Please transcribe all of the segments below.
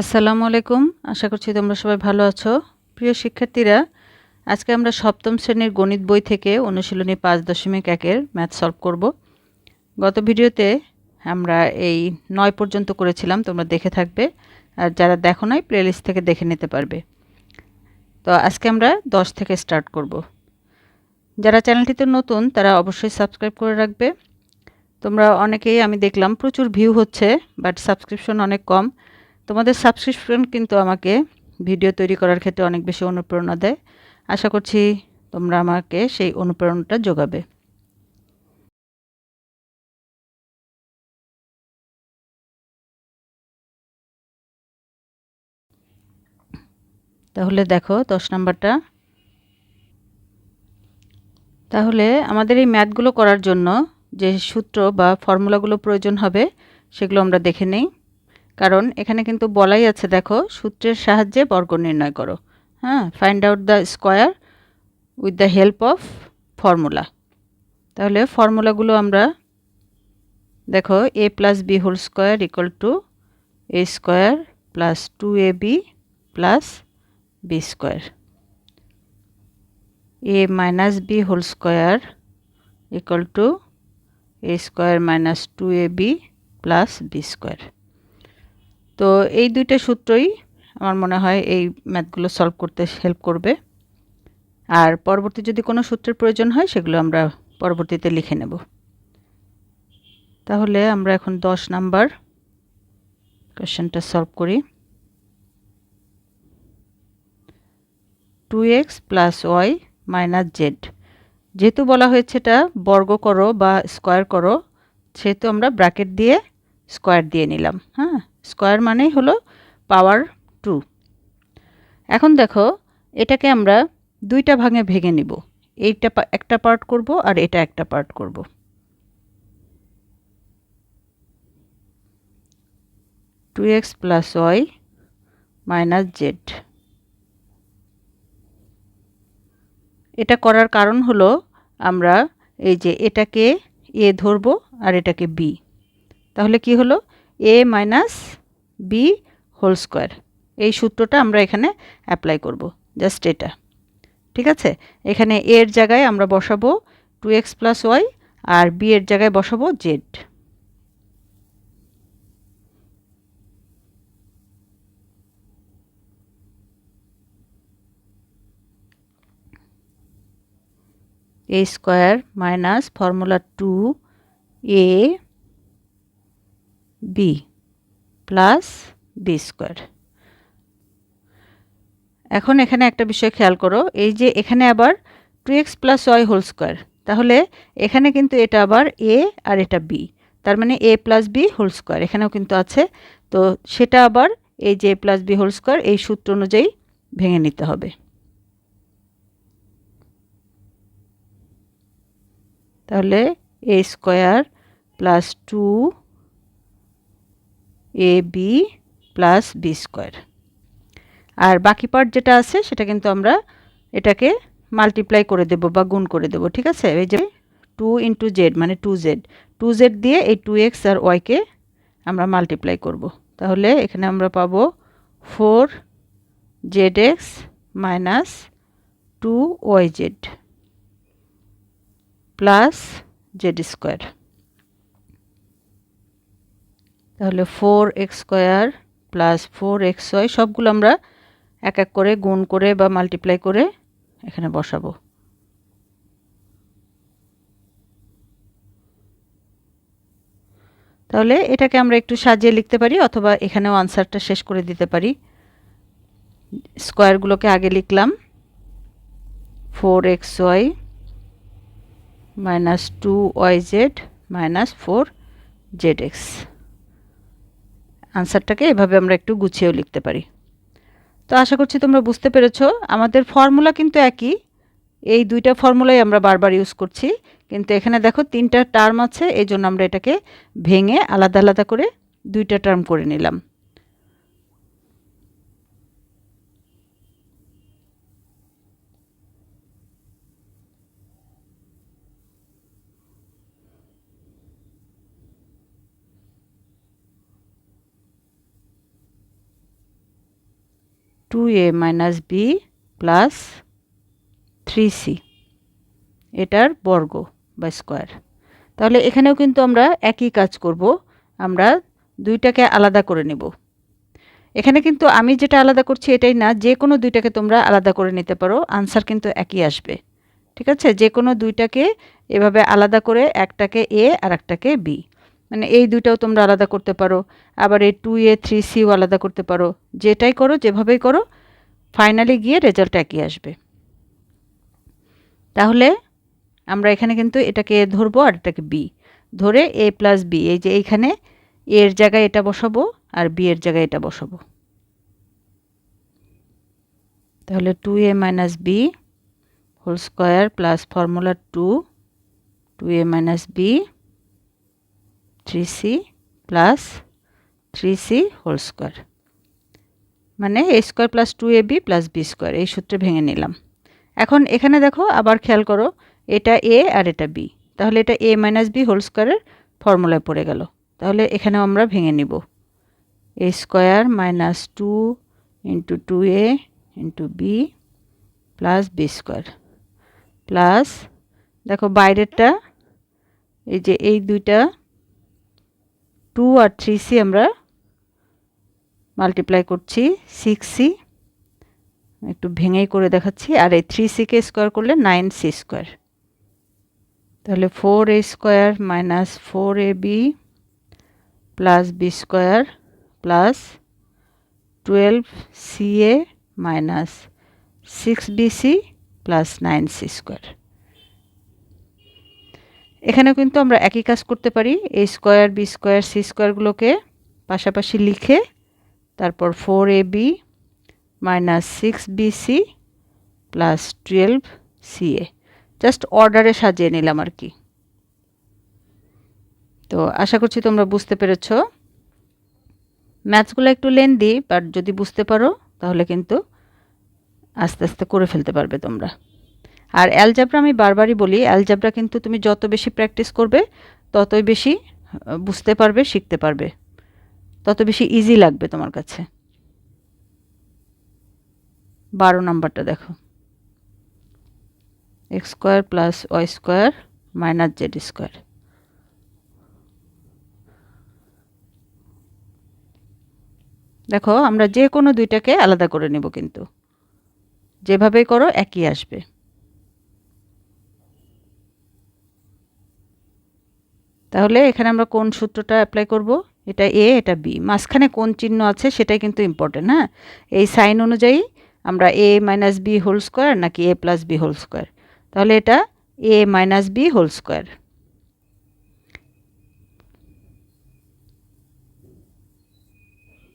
আসসালামু আলাইকুম। আশা করছি তোমরা সবাই ভালো আছো। প্রিয় শিক্ষার্থীরা, আজকে আমরা সপ্তম শ্রেণির গণিত বই থেকে অনুশীলনী পাঁচ দশমিক একের ম্যাথ সলভ করব। গত ভিডিওতে আমরা এই নয় পর্যন্ত করেছিলাম, তোমরা দেখে থাকবে। আর যারা দেখো নাই প্লেলিস্ট থেকে দেখে নিতে পারবে। তো আজকে আমরা দশ থেকে স্টার্ট করব। যারা চ্যানেলটিতে নতুন, তারা অবশ্যই সাবস্ক্রাইব করে রাখবে। তোমরা অনেকেই, আমি দেখলাম, প্রচুর ভিউ হচ্ছে বাট সাবস্ক্রিপশন অনেক কম। তোমাদের সাবস্ক্রিপশন কিন্তু আমাকে ভিডিও তৈরি করার ক্ষেত্রে অনেক বেশি অনুপ্রেরণা দেয়। আশা করছি তোমরা আমাকে সেই অনুপ্রেরণাটা যোগাবে। তাহলে দেখো, দশ নাম্বারটা। তাহলে আমাদের এই ম্যাথগুলো করার জন্য যে সূত্র বা ফর্মুলাগুলো প্রয়োজন হবে, সেগুলো আমরা দেখে নেই। কারণ এখানে কিন্তু বলাই আছে, দেখো, সূত্রের সাহায্যে বর্গ নির্ণয় করো। হ্যাঁ find out the square with the help of formula তাহলে ফর্মুলাগুলো আমরা, দেখো A plus B whole square equal to A square plus two A B plus B square A minus B whole square equal to A square minus two A B plus B square তো এই দুইটা সূত্রই আমার মনে হয় এই ম্যাথগুলো solve করতে help করবে। আর পরবর্তী যদি কোনো সূত্রের প্রয়োজন হয়, সেগুলো আমরা পরবর্তীতে লিখে নেব। তাহলে আমরা এখন দশ নাম্বার কোয়েশ্চেনটা সলভ করি। Two X plus Y minus Z. যেহেতু বলা হয়েছে এটা বর্গ করো বা স্কোয়ার করো, সেহেতু আমরা ব্র্যাকেট দিয়ে স্কোয়ার দিয়ে নিলাম হ্যাঁ? স্কোয়ার মানেই হলো পাওয়ার টু। এখন দেখো, এটাকে আমরা দুইটা ভাগে ভেঙে নিব। এইটা একটা পার্ট করব আর এটা একটা পার্ট করব। Two X plus Y minus Z. এটা করার কারণ হলো আমরা এই যে এটাকে এ ধরবো আর এটাকে বি। তাহলে কি হলো? A minus B whole square এই সূত্রটা আমরা এখানে অ্যাপ্লাই করব জাস্ট এটা। ঠিক আছে? এখানে এর জায়গায় আমরা বসাবো টু এক্স প্লাস ওয়াই আর বি এর জায়গায় বসাবো Z A square minus formula two A B plus B square এখন এখানে একটা বিষয় খেয়াল করো, এই যে এখানে আবার two X plus Y whole square তাহলে এখানে কিন্তু এটা আবার এ আর এটা বি তার মানে A plus B whole square এখানেও কিন্তু আছে। তো সেটা আবার এই যে A plus B whole square এই সূত্র অনুযায়ী ভেঙে নিতে হবে। তাহলে A square plus two A B plus B square আর বাকি পার্ট যেটা আছে, সেটা কিন্তু আমরা এটাকে মাল্টিপ্লাই করে দেব বা গুণ করে দেব, ঠিক আছে? এই যে টু ইন্টু জেড মানে টু জেড টু জেড দিয়ে এই টু এক্স আর ওয়াইকে আমরা মাল্টিপ্লাই করব। তাহলে এখানে আমরা পাবো four Z X minus two Y Z plus Z square তাহলে four X square plus four X Y সবগুলো আমরা এক এক করে গুণ করে বা মাল্টিপ্লাই করে এখানে বসাবো। তাহলে এটাকে আমরা একটু সাজিয়ে লিখতে পারি অথবা এখানেও আনসারটা শেষ করে দিতে পারি। স্কোয়ারগুলোকে আগে লিখলাম। Four X Y minus two Y Z minus four Z X আনসারটাকে এভাবে আমরা একটু গুছিয়েও লিখতে পারি। তো আশা করছি তোমরা বুঝতে পেরেছ, আমাদের ফর্মুলা কিন্তু একই। এই দুইটা ফর্মুলাই আমরা বারবার ইউজ করছি। কিন্তু এখানে দেখো তিনটা টার্ম আছে, এই জন্য আমরা এটাকে ভেঙে আলাদা আলাদা করে দুইটা টার্ম করে নিলাম। Two A minus B plus three C এটার বর্গ বা স্কোয়ার তাহলে এখানেও কিন্তু আমরা একই কাজ করব। আমরা দুইটাকে আলাদা করে নেব। এখানে কিন্তু আমি যেটা আলাদা করছি এটাই না, যে কোনো দুইটাকে তোমরা আলাদা করে নিতে পারো আনসার কিন্তু একই আসবে। ঠিক আছে? যে কোনো দুইটাকে এভাবে আলাদা করে একটাকে এ আর একটাকে বি মানে এই দুইটাও তোমরা আলাদা করতে পারো। আবার এই টু এ থ্রি সিও আলাদা করতে পারো। যেটাই করো, যেভাবেই করো ফাইনালি গিয়ে রেজাল্ট একই আসবে। তাহলে আমরা এখানে কিন্তু এটাকে এ ধরবো আর এটাকে বি ধরে এ প্লাস বি এই যে এইখানে এর জায়গায় এটা বসাবো আর বি এর জায়গায় এটা বসাবো। তাহলে two A minus B whole square plus formula two two A minus B three C plus three C whole square মানে A square plus two A B plus B square এই সূত্রে ভেঙে নিলাম। এখন এখানে দেখো, আবার খেয়াল করো, এটা এ আর এটা বি তাহলে এটা এ মাইনাস বি হোল স্কোয়ারের ফর্মুলায় পড়ে গেল। তাহলে এখানেও আমরা ভেঙে নিব। A square minus two into two A into B plus B square plus দেখো বাইরেরটা, এই যে এই দুইটা টু আর থ্রি সি আমরা মাল্টিপ্লাই করছি সিক্স সি একটু ভেঙেই করে দেখাচ্ছি, আর এই থ্রি সিকে স্কোয়ার করলে নাইন সি স্কোয়ার তাহলে four A square minus four A B plus B square plus twelve C A minus six B C plus nine C square এখানেও কিন্তু আমরা একই কাজ করতে পারি। A square B square C স্কোয়ারগুলোকে পাশাপাশি লিখে তারপর four A B minus six B C plus twelve C A just অর্ডারে সাজিয়ে নিলাম আর কি। তো আশা করছি তোমরা বুঝতে পেরেছ। ম্যাথসগুলো একটু লেন্দি বাট যদি বুঝতে পারো, তাহলে কিন্তু আস্তে আস্তে করে ফেলতে পারবে তোমরা। আর অ্যালজাবরা আমি বারবারই বলি অ্যালজাবরা কিন্তু তুমি যত বেশি প্র্যাকটিস করবে, ততই বেশি বুঝতে পারবে, শিখতে পারবে। তত বেশি ইজি লাগবে তোমার কাছে। বারো নাম্বারটা দেখো। X square plus Y square minus Z square দেখো, আমরা যে কোনো দুইটাকে আলাদা করে নেব কিন্তু। যেভাবেই করো, একই আসবে। তাহলে এখানে আমরা কোন সূত্রটা অ্যাপ্লাই করব? এটা এ এটা বি মাঝখানে কোন চিহ্ন আছে সেটাই কিন্তু ইম্পর্টেন্ট হ্যাঁ? এই সাইন অনুযায়ী আমরা A minus B whole square নাকি A plus B whole square তাহলে এটা A minus B whole square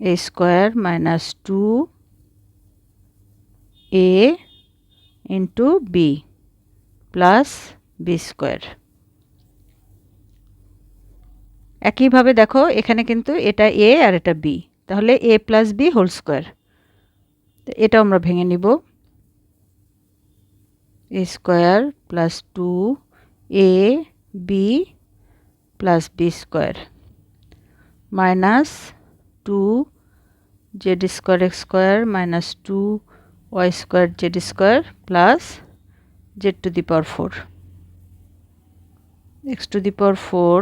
A square minus two A into B plus B square একইভাবে দেখো, এখানে কিন্তু এটা এ আর এটা বি তাহলে A plus B whole square এটাও আমরা ভেঙে নিব। A square plus two A B plus B square minus two Z square X square minus two Y square Z square plus Z to the power four X to the power four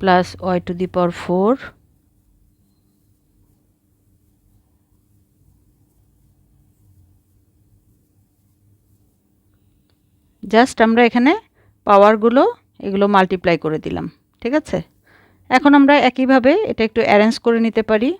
plus Y to the power four. Just আমরা এখানে পাওয়ারগুলো এগুলো multiply করে দিলাম, ঠিক আছে? এখন আমরা একইভাবে এটা একটু অ্যারেঞ্জ করে নিতে পারি।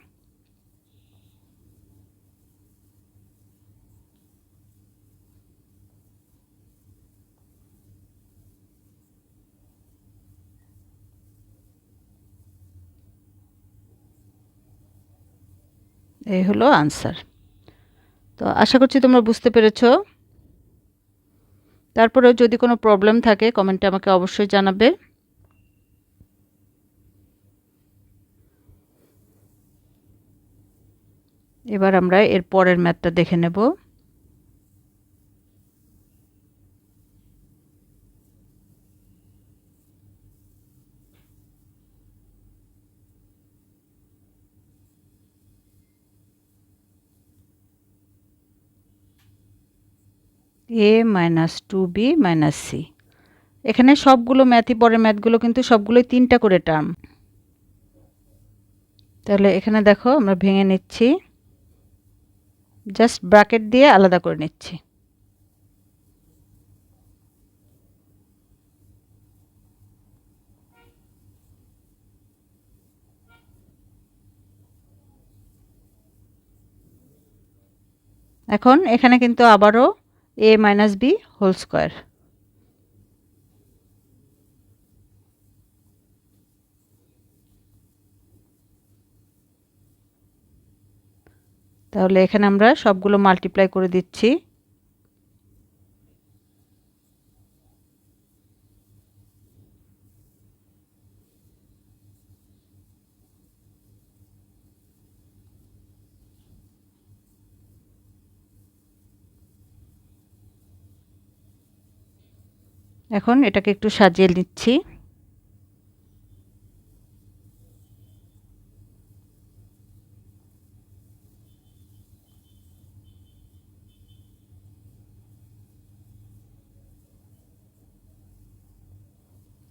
এই হলো আনসার তো আশা করছি তোমরা বুঝতে পেরেছ। তারপরে যদি কোনো প্রবলেম থাকে কমেন্টে আমাকে অবশ্যই জানাবে। এবার আমরা এর পরের ম্যাথটা দেখে নেব। A minus two B minus C এখানে সবগুলো ম্যাথই পরের ম্যাথগুলো কিন্তু সবগুলোই তিনটা করে টার্ম তাহলে এখানে দেখো আমরা ভেঙে নিচ্ছি। জাস্ট ব্র্যাকেট দিয়ে আলাদা করে নিচ্ছি। এখন এখানে কিন্তু আবারও A minus B whole square তাহলে এখানে আমরা সবগুলো মাল্টিপ্লাই করে দিচ্ছি। এখন এটাকে একটু সাজিয়ে নিচ্ছি।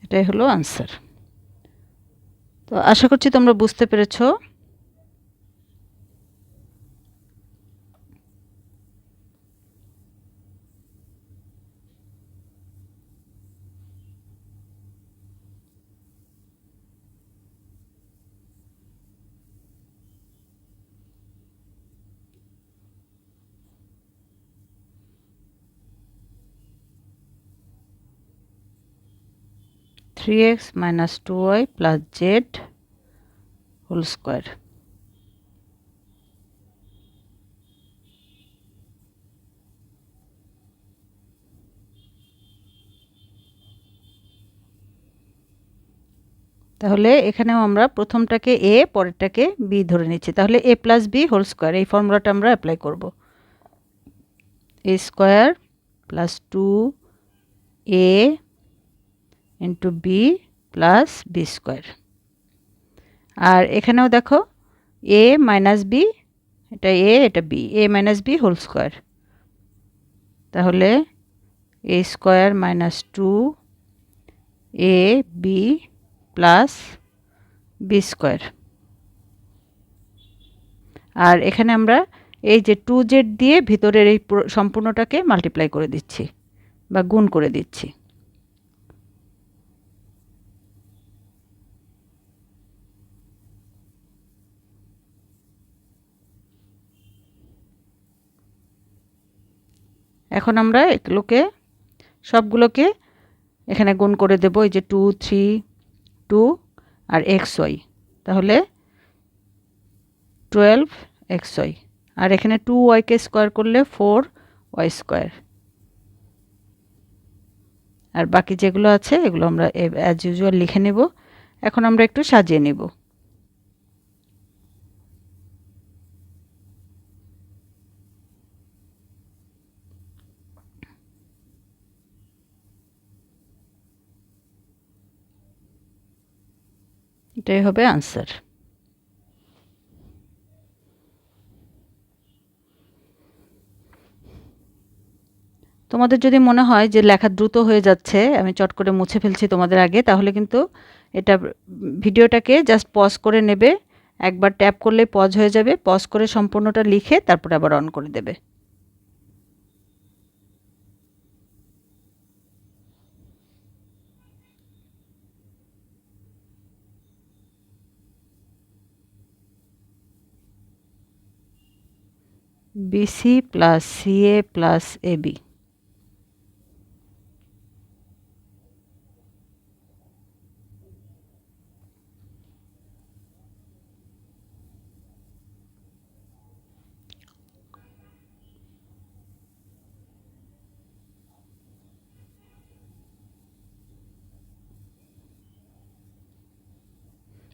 এটাই হলো আনসার তো আশা করছি তোমরা বুঝতে পেরেছ। Three X minus two Y plus Z whole square তাহলে এখানেও আমরা প্রথমটাকে এ পরেরটাকে বি ধরে নিচ্ছি। তাহলে A plus B whole square এই ফর্মুলাটা আমরা অ্যাপ্লাই করব। A square plus two A into B plus B square আর এখানেও দেখো এ মাইনাস বি এটা এ এটা B A minus B whole square তাহলে A square minus two A B plus B square আর এখানে আমরা এই যে টু জেড দিয়ে ভিতরের এই সম্পূর্ণটাকে মাল্টিপ্লাই করে দিচ্ছি বা গুণ করে দিচ্ছি। এখন আমরা এগুলোকে, সবগুলোকে এখানে গুণ করে দেবো, এই যে টু থ্রি টু আর এক্স ওয়াই তাহলে টুয়েলভ এক্স ওয়াই আর এখানে টু ওয়াইকে স্কোয়ার করলে ফোর ওয়াই স্কোয়ার আর বাকি যেগুলো আছে, এগুলো আমরা অ্যাজ ইউজুয়াল লিখে নেব। এখন আমরা একটু সাজিয়ে নেব। এটাই হবে আনসার তোমাদের যদি মনে হয় যে লেখা দ্রুত হয়ে যাচ্ছে, আমি চট করে মুছে ফেলছি তোমাদের আগে, তাহলে কিন্তু এটা ভিডিওটাকে জাস্ট পজ করে নেবে, একবার ট্যাপ করলে পজ হয়ে যাবে পজ করে সম্পূর্ণটা লিখে তারপরে আবার অন করে দেবে। BC plus CA plus AB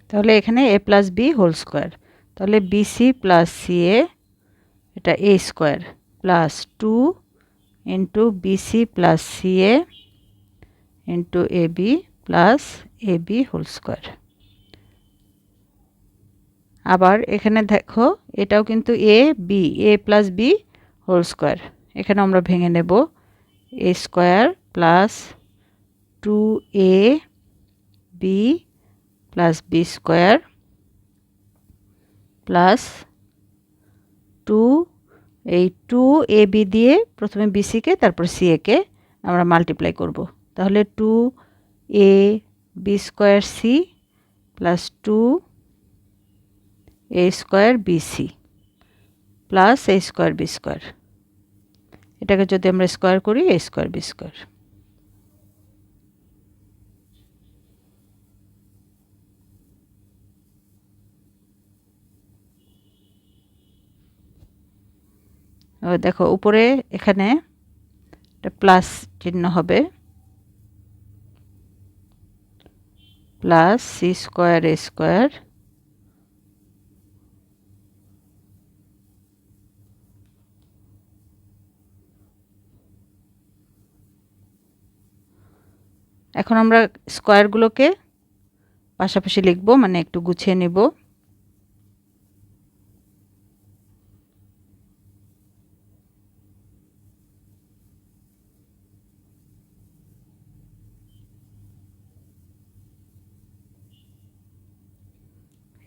তাহলে এখানে A plus B whole square তাহলে বিসি প্লাস সিএ এটা A square plus two into BC plus CA into A B plus A B whole square আবার এখানে দেখো, এটাও কিন্তু A B A plus B whole square এখানে আমরা ভেঙে নেব A square plus two A B plus B square plus two, এই টু এ, বি দিয়ে প্রথমে বিসিকে তারপর সি একে আমরা মাল্টিপ্লাই করব। তাহলে two A, B square C plus two A square BC plus A square B square. এটাকে যদি আমরা স্কোয়ার করি, এ স্কোয়ার বি স্কোয়ার। দেখো, উপরে এখানে একটা প্লাস চিহ্ন হবে। Plus C square A square এখন আমরা স্কোয়ারগুলোকে পাশাপাশি লিখব মানে একটু গুছিয়ে নেব।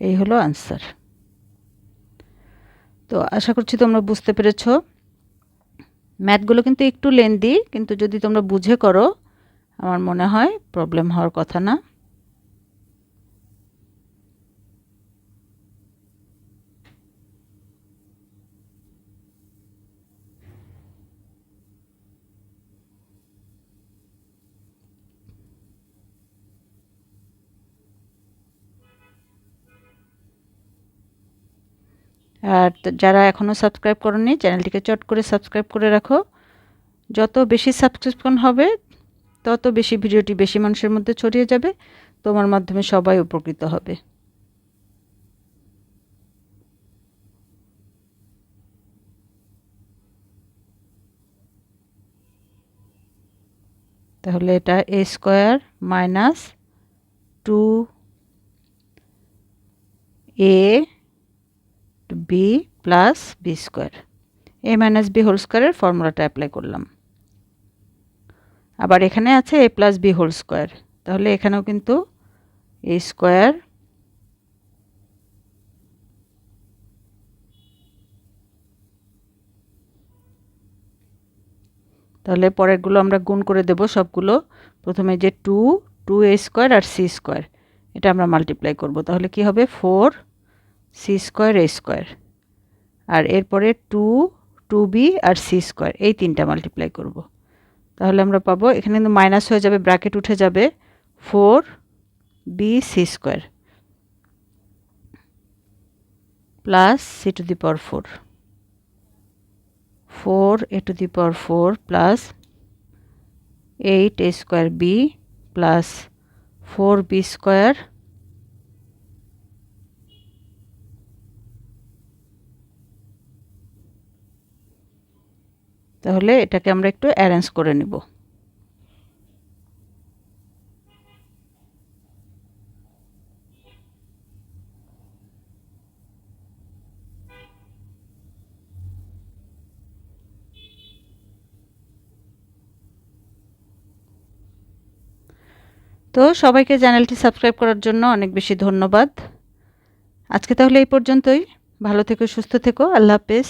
এই হলো আনসার তো আশা করছি তোমরা বুঝতে পেরেছ। ম্যাথগুলো কিন্তু একটু লেন্দি কিন্তু যদি তোমরা বুঝে করো, আমার মনে হয় প্রবলেম হওয়ার কথা না। আর যারা এখনও সাবস্ক্রাইব করেনি চ্যানেলটিকে চট করে সাবস্ক্রাইব করে রাখো। যত বেশি সাবস্ক্রিপশন হবে, তত বেশি ভিডিওটি বেশি মানুষের মধ্যে ছড়িয়ে যাবে, তোমার মাধ্যমে সবাই উপকৃত হবে। তাহলে এটা A square minus two A B plus B square A minus B whole স্কোয়ারের ফর্মুলাটা অ্যাপ্লাই করলাম। আবার এখানে আছে A plus B whole square তাহলে এখানেও কিন্তু এ স্কোয়ার তাহলে পরেরগুলো আমরা গুণ করে দেব সবগুলো। প্রথমে যে টু টু এ স্কোয়ার আর সি স্কোয়ার এটা আমরা মাল্টিপ্লাই করব। তাহলে কি হবে? Four C square, A square. আর এরপরে টু টু বি আর সি স্কোয়ার, এই তিনটা মাল্টিপ্লাই করব। তাহলে আমরা পাবো, এখানে কিন্তু মাইনাস হয়ে যাবে ব্র্যাকেট উঠে যাবে four B C square plus C to the power four four A to the power four plus eight A square B plus four B square তাহলে এটাকে আমরা একটু অ্যারেঞ্জ করে নিব। তো সবাইকে চ্যানেলটি সাবস্ক্রাইব করার জন্য অনেক বেশি ধন্যবাদ। আজকে তাহলে এই পর্যন্তই। ভালো থেকো, সুস্থ থেকো। আল্লাহ হাফেজ।